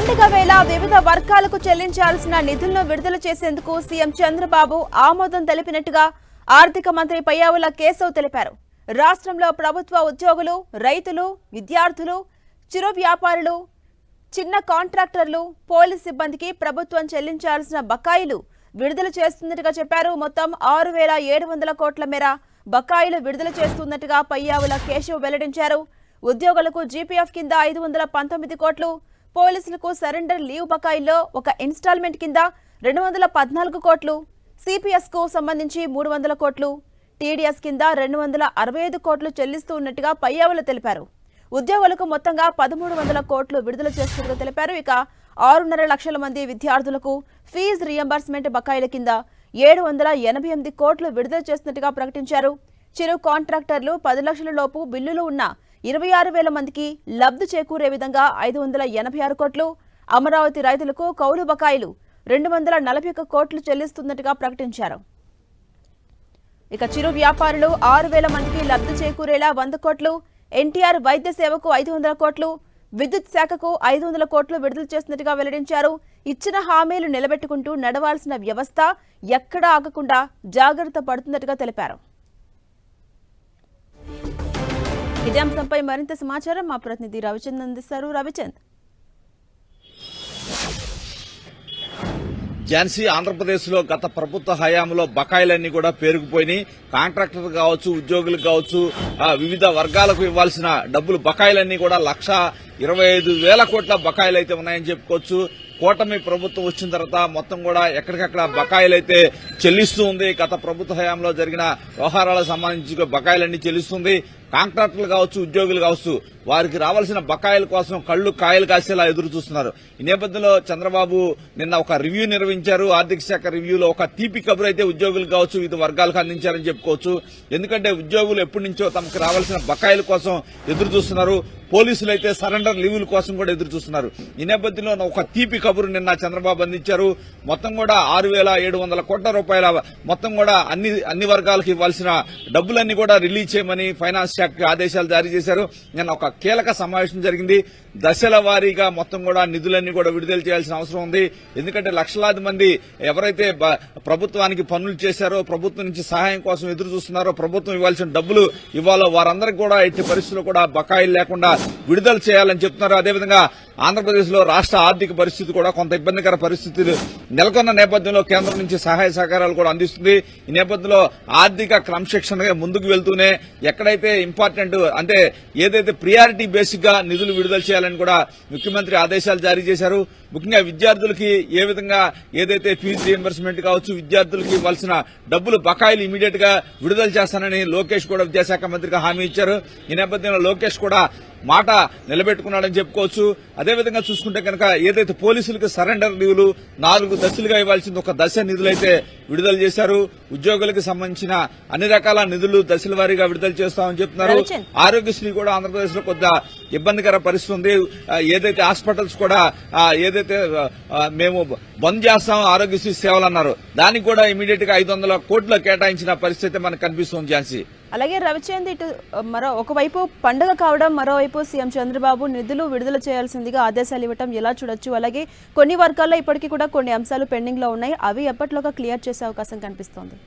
పండుగ వేళ వివిధ వర్గాలకు చెల్లించాల్సిన నిధులను విడుదల చేసేందుకు సీఎం చంద్రబాబు ఆమోదం తెలిపినట్టుగా ఆర్థిక మంత్రి పయ్యావుల కేశవ్ తెలిపారు. రాష్ట్రంలో ప్రభుత్వ ఉద్యోగులు రైతులు విద్యార్థులు చిరు వ్యాపారులు చిన్న కాంట్రాక్టర్లు పోలీస్ సిబ్బందికి ప్రభుత్వం చెల్లించాల్సిన బకాయిలు విడుదల చేస్తున్నట్టుగా చెప్పారు. మొత్తం ఆరు వేల ఏడు వందల కోట్ల మేర బకాయిలు విడుదల చేస్తున్నట్టుగా పయ్యావుల కేశవ్ వెల్లడించారు. ఉద్యోగులకు జీపీఎఫ్ కింద ఐదు వందల పంతొమ్మిది కోట్లు పోలీసులకు సరెండర్ లీవ్ బకాయిల్లో ఒక ఇన్స్టాల్మెంట్ కింద రెండు వందల పద్నాలుగు కోట్లు సిపిఎస్కు సంబంధించి మూడు వందల కోట్లు టీడీఎస్ కింద రెండు వందల అరవై ఐదు కోట్లు చెల్లిస్తూ ఉన్నట్టుగా పయ్యావులు తెలిపారు. ఉద్యోగులకు మొత్తంగా పదమూడు వందల కోట్లు విడుదల చేస్తున్నట్లు తెలిపారు. ఇక ఆరున్నర లక్షల మంది విద్యార్థులకు ఫీజు రియంబర్స్మెంట్ బకాయిల కింద ఏడు వందల ఎనభై ఎనిమిది కోట్లు విడుదల చేస్తున్నట్టుగా ప్రకటించారు. చిరు కాంట్రాక్టర్లు పది లక్షల లోపు బిల్లులు ఉన్న ఇరవై ఆరు వేల మందికి లబ్ధి చేకూరే విధంగా ఐదు వందల ఎనభై ఆరు కోట్లు అమరావతి రైతులకు కౌలు బకాయిలు రెండు వందల నలభై ఒక్క కోట్లు చెల్లిస్తున్నట్టుగా ప్రకటించారు. ఇక చిరు వ్యాపారులు ఆరు వేల మందికి లబ్ధి చేకూరేలా వంద కోట్లు ఎన్టీఆర్ వైద్య సేవకు ఐదు వందల కోట్లు విద్యుత్ శాఖకు ఐదు వందల కోట్లు విడుదల చేస్తున్నట్టుగా వెల్లడించారు. ఇచ్చిన హామీలు నిలబెట్టుకుంటూ నడవాల్సిన వ్యవస్థ ఎక్కడా ఆగకుండా జాగ్రత్త పడుతున్నట్టుగా తెలిపారు. ఇదే అంశంపై మరింత సమాచారం మా ప్రతినిధి రవిచంద్ అందిస్తారు. రవిచంద్. ఝాన్సీ ఆంధ్రప్రదేశ్లో గత ప్రభుత్వ హయాంలో బకాయిలన్నీ కూడా పేరుకుపోయినాయి. కాంట్రాక్టర్ కావచ్చు ఉద్యోగులు కావచ్చు వివిధ వర్గాలకు ఇవ్వాల్సిన డబ్బులు బకాయిలన్నీ కూడా లక్ష ఇరవై ఐదు వేల కోట్ల బకాయిలు అయితే ఉన్నాయని చెప్పుకోవచ్చు. కూటమి ప్రభుత్వం వచ్చిన తర్వాత మొత్తం కూడా ఎక్కడికక్కడ బకాయిలు అయితే చెల్లిస్తూ ఉంది. గత ప్రభుత్వ హయాంలో జరిగిన వ్యవహారాలకు సంబంధించి బకాయిలన్నీ చెల్లిస్తుంది. కాంట్రాక్టర్లు కావచ్చు ఉద్యోగులు కావచ్చు వారికి రావాల్సిన బకాయిల కోసం కళ్ళు కాయలు కాసేలా ఎదురు చూస్తున్నారు. ఈ నేపథ్యంలో చంద్రబాబు నిన్న ఒక రివ్యూ నిర్వహించారు. ఆర్థిక శాఖ రివ్యూలో ఒక తీపి కబురు అయితే ఉద్యోగులు కావచ్చు వివిధ వర్గాలకు అందించారని చెప్పుకోవచ్చు. ఎందుకంటే ఉద్యోగులు ఎప్పటి నుంచో తమకు రావాల్సిన బకాయిల కోసం ఎదురు చూస్తున్నారు. పోలీసులు అయితే సరెండర్ లీవుల కోసం కూడా ఎదురు చూస్తున్నారు. ఈ నేపథ్యంలో ఒక తీపి కబురు నిన్న చంద్రబాబు అందించారు. మొత్తం కూడా ఆరు వేల ఏడు వందల కోట్ల రూపాయల మొత్తం కూడా అన్ని అన్ని వర్గాలకు ఇవ్వాల్సిన డబ్బులన్నీ కూడా రిలీజ్ చేయమని ఫైనాన్స్ శాఖ ఆదేశాలు జారీ చేశారు. నిన్న ఒక కీలక సమావేశం జరిగింది. దశల వారీగా మొత్తం కూడా నిధులన్నీ కూడా విడుదల చేయాల్సిన అవసరం ఉంది. ఎందుకంటే లక్షలాది మంది ఎవరైతే ప్రభుత్వానికి పనులు చేశారో ప్రభుత్వం నుంచి సహాయం కోసం ఎదురు చూస్తున్నారో ప్రభుత్వం ఇవ్వాల్సిన డబ్బులు ఇవ్వాలో వారందరికీ కూడా ఎట్టి పరిస్థితుల్లో కూడా బకాయిలు లేకుండా విడుదల చేయాలని చెప్తున్నారు. అదేవిధంగా ఆంధ్రప్రదేశ్లో రాష్ట్ర ఆర్థిక పరిస్థితి కూడా కొంత ఇబ్బందికర పరిస్థితులు నెలకొన్న నేపథ్యంలో కేంద్రం నుంచి సహాయ సహకారాలు కూడా అందిస్తుంది. ఈ నేపథ్యంలో ఆర్థిక క్రమశిక్షణగా ముందుకు వెళ్తూనే ఎక్కడైతే ఇంపార్టెంట్. అంటే ఏదైతే ప్రియారిటీ బేసిక్గా నిధులు విడుదల చేయాలని కూడా ముఖ్యమంత్రి ఆదేశాలు జారీ చేశారు. ముఖ్యంగా విద్యార్థులకి ఏ విధంగా ఏదైతే ఫీజు రియంబర్స్మెంట్ కావచ్చు విద్యార్థులకి ఇవ్వాల్సిన డబ్బులు బకాయిలు ఇమీడియట్గా విడుదల చేస్తానని లోకేష్ కూడా విద్యాశాఖ మంత్రిగా హామీ ఇచ్చారు. ఈ నేపథ్యంలో లోకేష్ కూడా మాట నిలబెట్టుకున్నాడని చెప్పుకోవచ్చు. అదేవిధంగా చూసుకుంటే కనుక ఏదైతే పోలీసులకు సరెండర్ లీవులు నాలుగు దశలుగా ఇవ్వాల్సింది ఒక దశ నిధులైతే విడుదల చేశారు. ఉద్యోగులకు సంబంధించిన అన్ని రకాల నిధులు దశల వారీగా విడుదల చేస్తామని చెప్తున్నారు. ఆరోగ్యశ్రీ కూడా ఆంధ్రప్రదేశ్లో కొద్దిగా ఇబ్బందికర పరిస్థితి ఉంది. ఏదైతే హాస్పిటల్స్ కూడా ఏదైతే మేము బంద్ చేస్తాం ఆరోగ్యశ్రీ సేవలు అన్నారు. దానికి కూడా ఇమీడియట్గా ఐదు వందల కోట్లు కేటాయించిన పరిస్థితి మనకు కనిపిస్తుంది ఝాన్సీ. అలాగే రవిచంద్ ఇటు మరో ఒకవైపు పండుగ కావడం మరోవైపు సీఎం చంద్రబాబు నిధులు విడుదల చేయాల్సిందిగా ఆదేశాలు ఇవ్వటం ఎలా చూడొచ్చు? అలాగే కొన్ని వర్గాల్లో ఇప్పటికీ కూడా కొన్ని అంశాలు పెండింగ్లో ఉన్నాయి. అవి ఎప్పట్లోగా క్లియర్ చేసే అవకాశం కనిపిస్తోంది?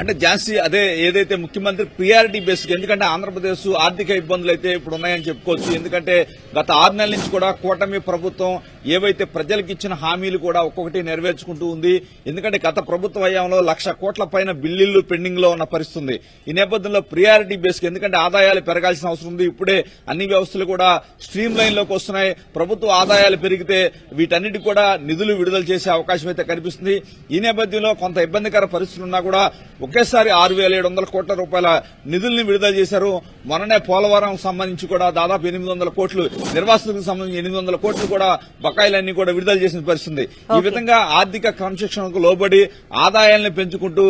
అంటే ఝాన్సీ అదే ఏదైతే ముఖ్యమంత్రి ప్రియారిటీ బేస్ ఎందుకంటే ఆంధ్రప్రదేశ్ ఆర్థిక ఇబ్బందులు అయితే ఇప్పుడు ఉన్నాయని చెప్పుకోవచ్చు. ఎందుకంటే గత ఆరు నెలల నుంచి కూడా కూటమి ప్రభుత్వం ఏవైతే ప్రజలకు ఇచ్చిన హామీలు కూడా ఒక్కొక్కటి నెరవేర్చుకుంటూ ఉంది. ఎందుకంటే గత ప్రభుత్వ హయాంలో లక్ష కోట్ల పైన బిల్లులు పెండింగ్లో ఉన్న పరిస్థితుంది. ఈ నేపథ్యంలో ప్రియారిటీ బేస్ ఎందుకంటే ఆదాయాలు పెరగాల్సిన అవసరం ఉంది. ఇప్పుడే అన్ని వ్యవస్థలు కూడా స్ట్రీమ్ లైన్లోకి వస్తున్నాయి. ప్రభుత్వ ఆదాయాలు పెరిగితే వీటన్నిటి కూడా నిధులు విడుదల చేసే అవకాశం అయితే కనిపిస్తుంది. ఈ నేపథ్యంలో కొంత ఇబ్బందికర పరిస్థితులు ఉన్నా కూడా ఒకేసారి ఆరు వేల ఏడు వందల కోట్ల రూపాయల నిధుల్ని విడుదల చేశారు మొన్ననే పోలవరం సంబంధించి కూడా దాదాపు ఎనిమిది వందల కోట్లు నిర్వాసితులకు సంబంధించి ఎనిమిది వందల కోట్లు కూడా బకాయిలన్నీ కూడా విడుదల చేసిన పరిస్థితి. ఈ. విధంగా ఆర్థిక క్రమశిక్షణకు లోబడి ఆదాయాల్ని పెంచుకుంటూ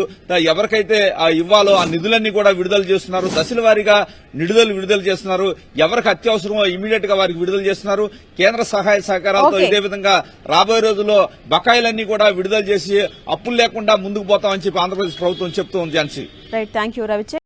ఎవరికైతే ఆ ఇవ్వాలో ఆ నిధులన్నీ కూడా విడుదల చేస్తున్నారు దశల వారీగా నిధులు విడుదల చేస్తున్నారు. ఎవరికి అత్యవసరమో ఇమీడియట్గా వారికి విడుదల చేస్తున్నారు. కేంద్ర సహాయ సహకారాలతో. ఇదే విధంగా రాబోయే రోజుల్లో బకాయిలన్నీ కూడా విడుదల చేసి అప్పులు లేకుండా ముందుకు పోతామని చెప్పి ఆంధ్రప్రదేశ్ ప్రభుత్వం చెప్తోంది ఝాన్సీ.